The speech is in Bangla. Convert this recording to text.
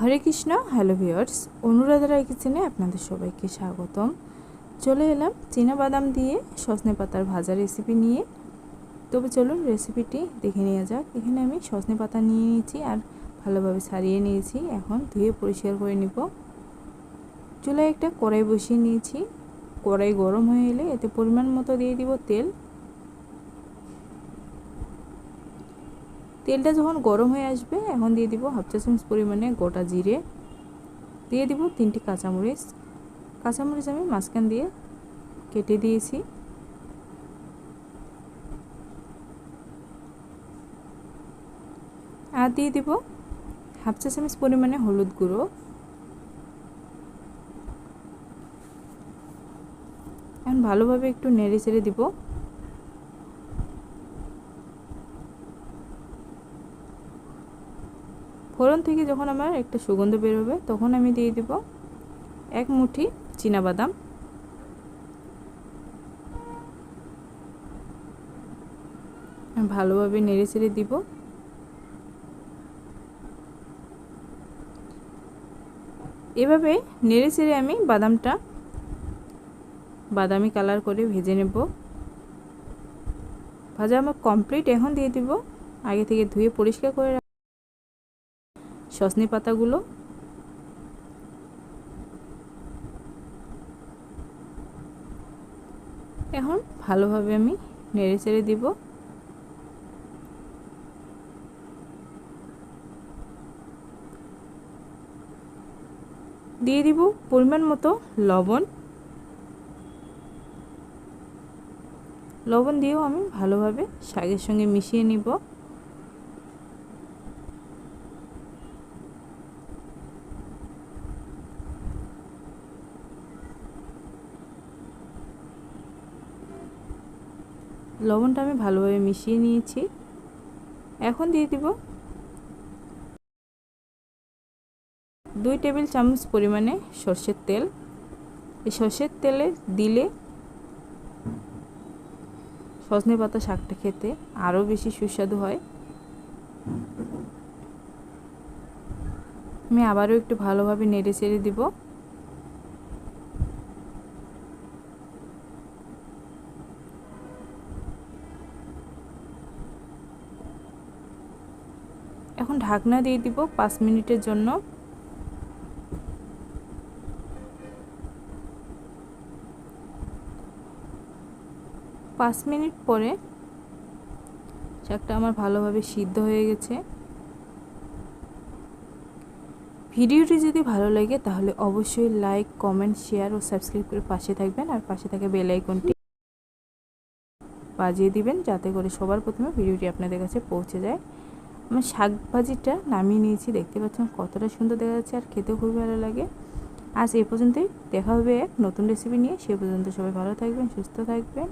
হরে কৃষ্ণ, হ্যালো ভিওর্স অনুরাধা রায় কিচেনে আপনাদের সবাইকে স্বাগতম। চলে এলাম বাদাম দিয়ে সজনে পাতার ভাজা রেসিপি নিয়ে। তবে চলুন রেসিপিটি দেখে নেওয়া যাক। এখানে আমি সজনে পাতা নিয়ে নিয়েছি আর ভালোভাবে ছাড়িয়ে নিয়েছি। এখন ধুয়ে পরিষ্কার করে নিব। চুলায় একটা কড়াই বসিয়ে নিয়েছি। কড়াই গরম হয়ে এলে এতে পরিমাণ মতো দিয়ে দিব তেল। তেলটা যখন গরম হয়ে আসবে, এখন দিয়ে দিব হাফ চা চামচ পরিমাণে গোটা জিরে। দিয়ে দিব তিনটি কাঁচামরিচ। কাঁচামরিচ আমি মাঝখান দিয়ে কেটে দিয়েছি। আর দিয়ে দিব হাফ চা চামচ পরিমাণে হলুদ গুঁড়ো। এখন ভালোভাবে একটু নেড়ে চেড়ে দিব। ফোড়ন থেকে যখন আমার একটা সুগন্ধ বেরোবে তখন আমি দিয়ে দিব এক মুঠি বাদাম ভালোভাবে নেড়ে চেড়ে দিব। এভাবে নেড়ে চেড়ে আমি বাদামটা বাদামি কালার করে ভেজে নেব। ভাজা আমার কমপ্লিট এখন দিয়ে দিব। আগে থেকে ধুয়ে পরিষ্কার করে সজনে পাতাগুলো। এখন ভালোভাবে আমি নেড়ে চেড়ে দিব। দিয়ে দিব পরিমাণ মতো লবণ। লবণ দিয়েও আমি ভালোভাবে শাকের সঙ্গে মিশিয়ে নিব। লবণটা আমি ভালোভাবে মিশিয়ে নিয়েছি। এখন দিয়ে দিব দুই টেবিল চামচ পরিমাণে সর্ষের তেল। এই সর্ষের তেলে দিলে সজনে পাতা শাকটা খেতে আরও বেশি সুস্বাদু হয়। আমি আবারও একটু ভালোভাবে নেড়ে চেড়ে দিব। এখন ঢাকনা দিয়ে দিব পাঁচ মিনিটের জন্য। পাঁচ মিনিট পরে শাকটা আমার ভালোভাবে সিদ্ধ হয়ে গেছে। ভিডিওটি যদি ভালো লাগে তাহলে অবশ্যই লাইক, কমেন্ট, শেয়ার ও সাবস্ক্রাইব করে পাশে থাকবেন আর পাশে থাকা বেল আইকনটি বাজিয়ে দিবেন যাতে করে সবার প্রথমে ভিডিওটি আপনাদের কাছে পৌঁছে যায়। আমার শাক ভাজিটা নামিয়ে নিয়েছি, দেখতে পাচ্ছেন কতটা সুন্দর দেখা যাচ্ছে আর খেতেও খুবই ভালো লাগে। আজ এ পর্যন্তই, দেখা হবে এক নতুন রেসিপি নিয়ে, সে পর্যন্ত সবাই ভালো থাকবেন, সুস্থ থাকবেন।